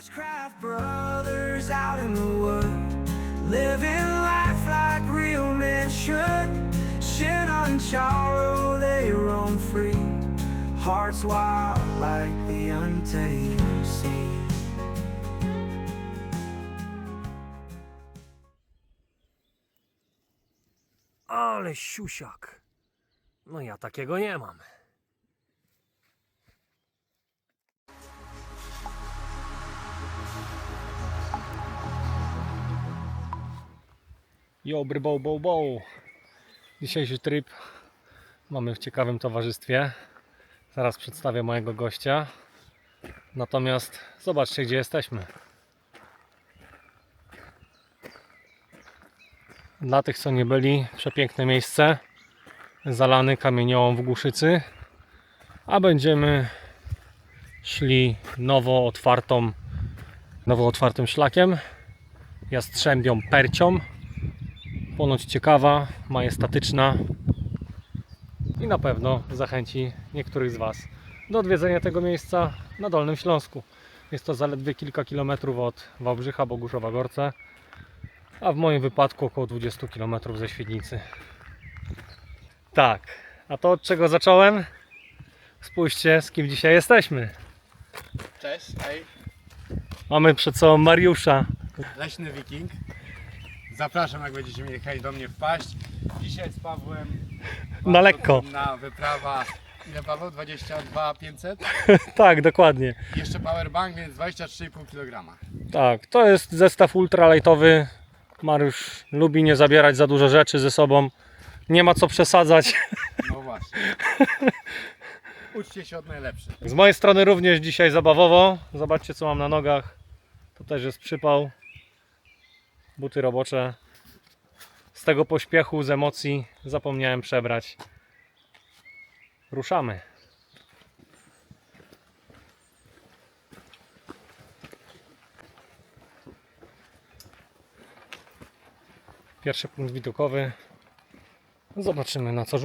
Bushcraft brothers out in the wood, living life like real men should. Shin on Charo, they roam free, hearts wild like the untamed sea. Ale siusiak. No ja takiego nie mam. Jobry bow bow bow. Dzisiejszy tryb mamy w ciekawym towarzystwie. Zaraz przedstawię mojego gościa. Natomiast zobaczcie gdzie jesteśmy. Dla tych co nie byli, przepiękne miejsce. Zalany kamieniołom w Głuszycy. A będziemy szli nowo otwartą, nowo otwartym szlakiem. Jastrzębią percią. Ponoć ciekawa, majestatyczna i na pewno zachęci niektórych z Was do odwiedzenia tego miejsca na Dolnym Śląsku. Jest to zaledwie kilka kilometrów od Wałbrzycha, Boguszowa Gorce a w moim wypadku około 20 km ze Świdnicy. Tak, a to od czego zacząłem? Spójrzcie, z kim dzisiaj jesteśmy. Cześć, hej, Mamy przed sobą Mariusza. Leśny Wiking. Zapraszam, jak będziecie mieli chęć do mnie wpaść. Dzisiaj z Pawłem Na lekko. trudna wyprawa. Ile Paweł? 22 500? tak, dokładnie. Jeszcze powerbank, więc 23,5 kg. Tak, to jest zestaw ultralightowy. Mariusz lubi nie zabierać za dużo rzeczy ze sobą. Nie ma co przesadzać. No właśnie. Uczcie się od najlepszych. Z mojej strony również dzisiaj zabawowo. Zobaczcie co mam na nogach. To też jest przypał. Buty robocze. Z tego pośpiechu, z emocji zapomniałem przebrać. Ruszamy. Pierwszy punkt widokowy. Zobaczymy na co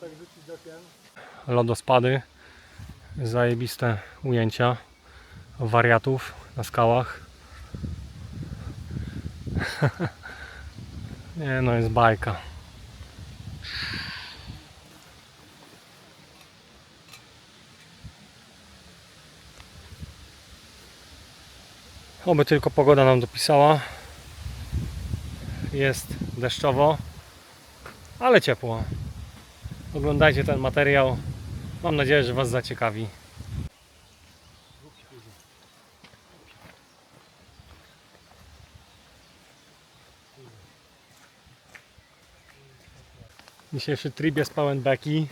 rzuca. lodospady, zajebiste ujęcia wariatów na skałach. Nie no, jest bajka. Oby tylko pogoda nam dopisała. Jest deszczowo, ale ciepło. Oglądajcie ten materiał. Mam nadzieję, że Was zaciekawi. Dzisiejszy trip jest pełen beki.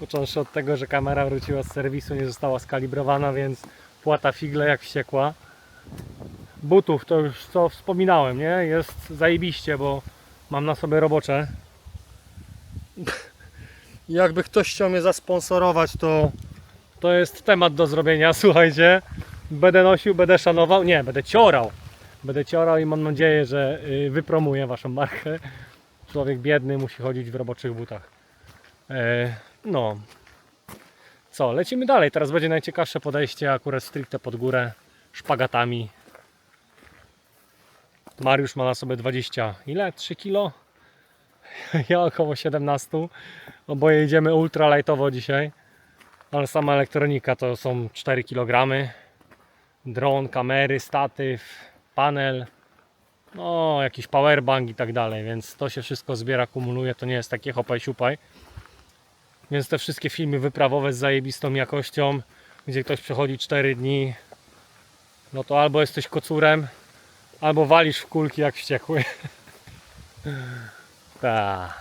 Począwszy od tego, że kamera wróciła z serwisu, nie została skalibrowana, więc płata figle jak wściekła. Butów to już co wspominałem, nie? Jest zajebiście, bo mam na sobie robocze. Jakby ktoś chciał mnie zasponsorować, to to jest temat do zrobienia. Słuchajcie, będę nosił, będę szanował, nie, będę ciorał. Będę ciorał i mam nadzieję, że y, wypromuję waszą markę. Człowiek biedny musi chodzić w roboczych butach. E, no. Co, lecimy dalej. Teraz będzie najciekawsze podejście, akurat stricte pod górę, szpagatami. Mariusz ma na sobie 20, ile? 3 kilo? Ja około 17. Oboje idziemy ultralightowo dzisiaj. Ale sama elektronika to są 4 kg. Dron, kamery, statyw, panel. No, jakiś powerbank i tak dalej, więc to się wszystko zbiera, kumuluje, to nie jest takie hopaj siupaj. Więc te wszystkie filmy wyprawowe z zajebistą jakością, gdzie ktoś przechodzi 4 dni, no to albo jesteś kocurem, albo walisz w kulki jak wściekły. か。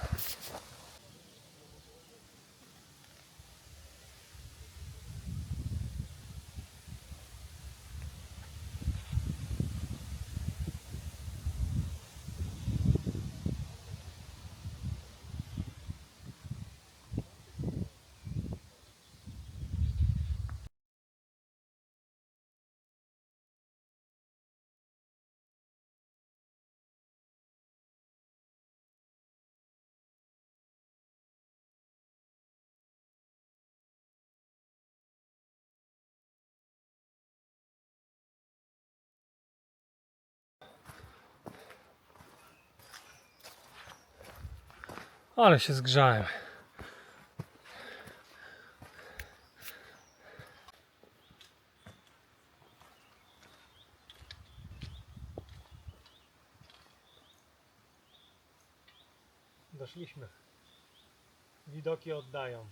Ale się zgrzałem. Doszliśmy. Widoki oddają.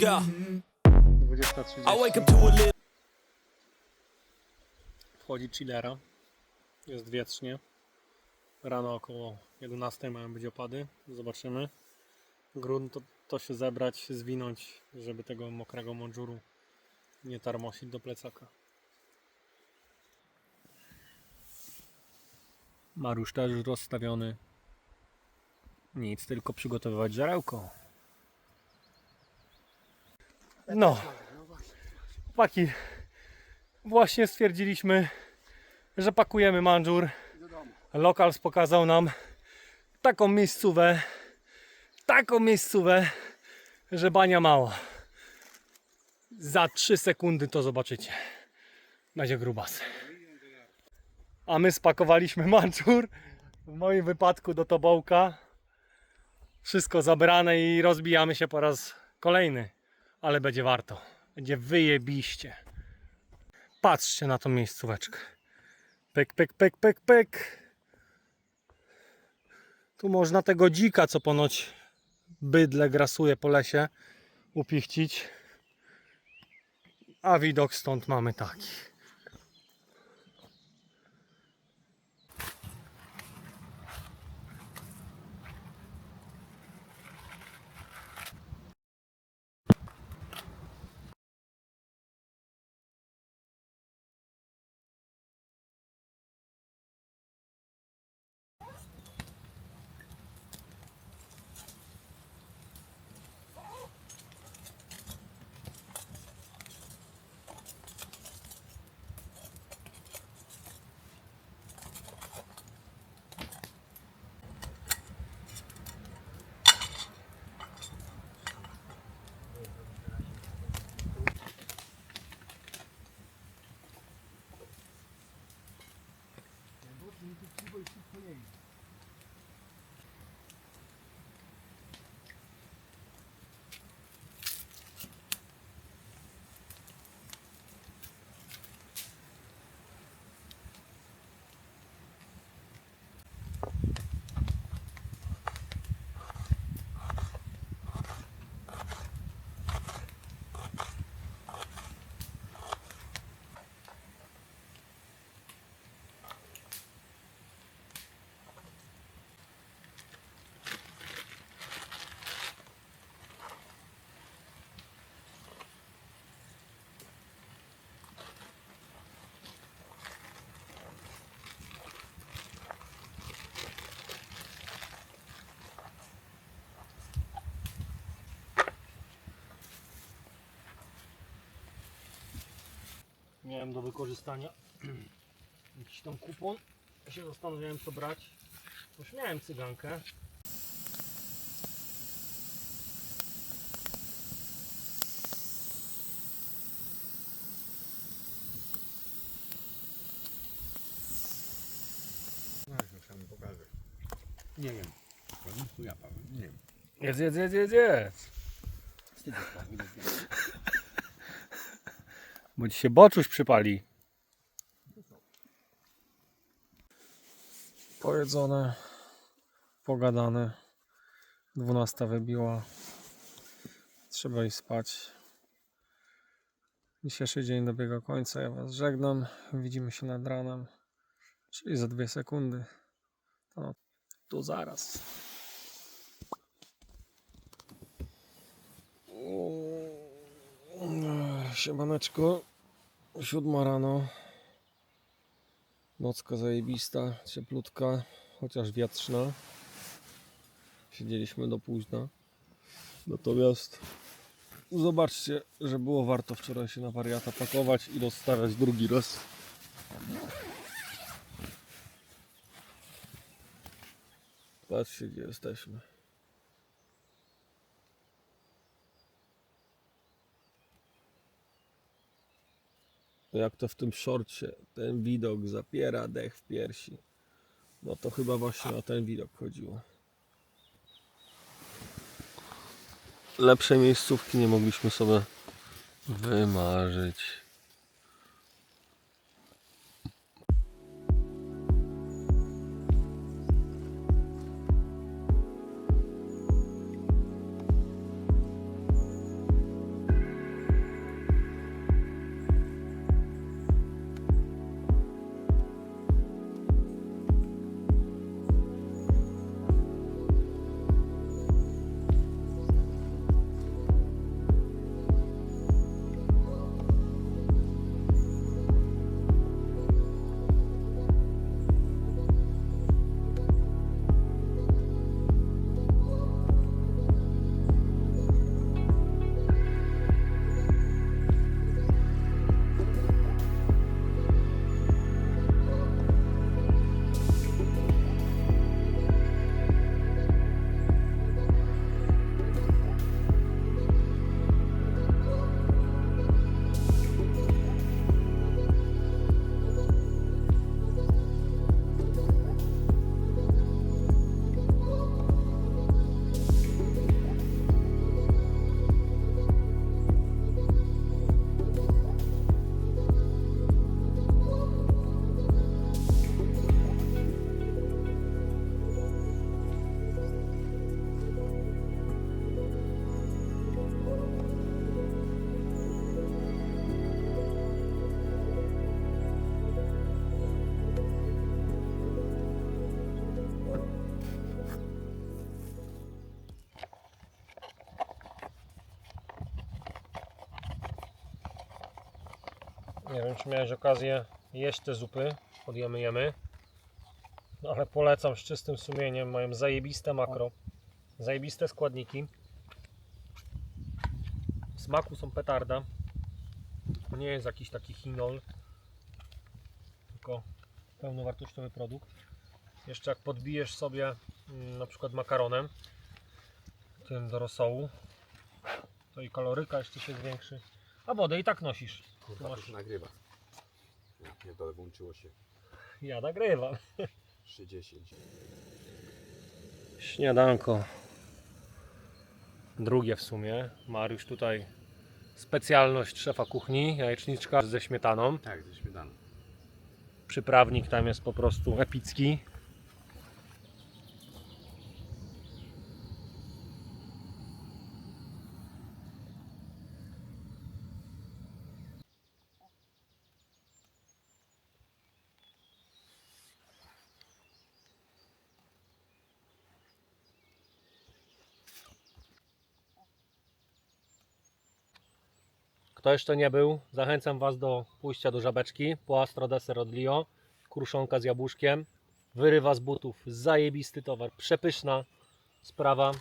Go. 20.30. I wake up to a little. Wchodzi chillera. Jest wietrznie. Rano około 11 mają być opady. Zobaczymy. Grunt to, to się zebrać, zwinąć, żeby tego mokrego mądżuru nie tarmosić do plecaka. Marusz też już rozstawiony. Nic, tylko przygotowywać żarełko. No. Chłopaki, właśnie stwierdziliśmy, że pakujemy mandżur. Lokals pokazał nam taką miejscówę, taką miejscówę, że bania mała. Za 3 sekundy to zobaczycie. Będzie grubas. A my spakowaliśmy mandżur. W moim wypadku do tobołka. Wszystko zabrane i rozbijamy się po raz kolejny. Ale będzie warto. Będzie wyjebiście. Patrzcie na tą miejscóweczkę. Pyk, pyk, pyk, pyk, pyk. Tu można tego dzika, co ponoć bydle grasuje po lesie, upichcić. A widok stąd mamy taki. Miałem do wykorzystania jakiś tam kupon. Ja się zastanawiałem co brać. Już miałem cygankę. No. Nie wiem. Powiem, chuja Paweł, nie wiem. Jedz, jedz, jedz, jedz, jedz. Bo ci się boczuś przypali. Pojedzone, pogadane. 12 wybiła. Trzeba iść spać. Dzisiejszy dzień dobiega końca. Ja Was żegnam. Widzimy się nad ranem, czyli za dwie sekundy. To, no, to zaraz. Siemaneczko. Siódma rano. Nocka zajebista, cieplutka, chociaż wietrzna. Siedzieliśmy do późna. Natomiast zobaczcie, że było warto wczoraj się na wariata pakować i rozstawiać drugi raz. Patrzcie gdzie jesteśmy. Jak to w tym szorcie ten widok zapiera dech w piersi. No to chyba właśnie o ten widok chodziło. Lepszej miejscówki nie mogliśmy sobie wymarzyć. Nie wiem, czy miałeś okazję jeść te zupy. Podjemy, jemy. No ale polecam z czystym sumieniem. Mają zajebiste makro. Zajebiste składniki. W smaku są petarda. To nie jest jakiś taki chinol. Tylko pełnowartościowy produkt. Jeszcze jak podbijesz sobie mm, na przykład makaronem tym do rosołu, to i kaloryka jeszcze się zwiększy. A wodę i tak nosisz. Kurwa, to się nagrywa. Ja pierdolę, włączyło się. Ja nagrywam. 3.10. Śniadanko. Drugie w sumie. Mariusz tutaj specjalność szefa kuchni, jajeczniczka ze śmietaną. Tak, ze śmietaną. Przyprawnik tam jest po prostu epicki. Kto jeszcze nie był, zachęcam Was do pójścia do żabeczki po Astro Deser od Lio. Kruszonka z jabłuszkiem. Wyrywa z butów. Zajebisty towar. Przepyszna sprawa.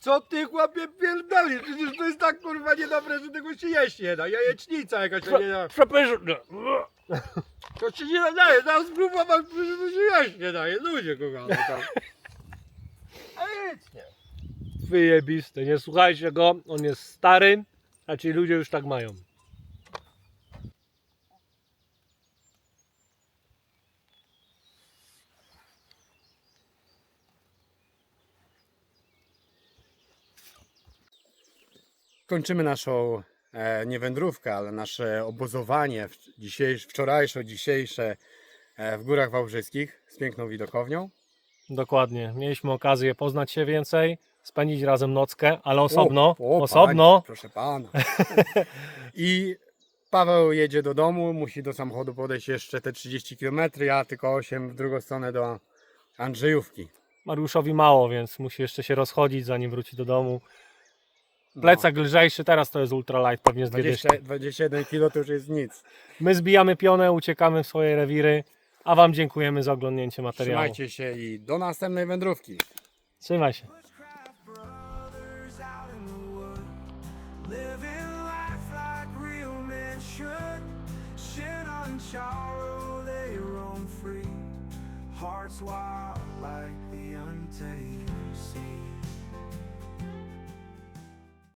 Co ty chłopie pierdolisz? Przecież to jest tak kurwa niedobre, że tego się jeść nie da. Jajecznica jakaś się nie da. Przepyszna. To się nie nadaje, zaraz spróbować, przecież to się jeść nie daje. Ludzie kochani tam. A jedź nie. Wyjebisty. Nie słuchajcie go. On jest stary, a ci ludzie już tak mają. Kończymy naszą e, nie wędrówkę, ale nasze obozowanie w- dzisiejsze, wczorajsze, dzisiejsze e, w Górach Wałbrzyskich z piękną widokownią. Dokładnie. Mieliśmy okazję poznać się więcej, spędzić razem nockę, ale osobno. O, o, osobno. Pani, proszę pana. I Paweł jedzie do domu, musi do samochodu podejść jeszcze te 30 km, ja tylko 8 w drugą stronę do Andrzejówki. Mariuszowi mało, więc musi jeszcze się rozchodzić, zanim wróci do domu. No, Plecak lżejszy, teraz to jest ultralight, pewnie z dwie 20, dyszki. 21 kg to już jest nic. My zbijamy pionę, uciekamy w swoje rewiry, a Wam dziękujemy za oglądnięcie materiału. Trzymajcie się i do następnej wędrówki. Trzymaj się.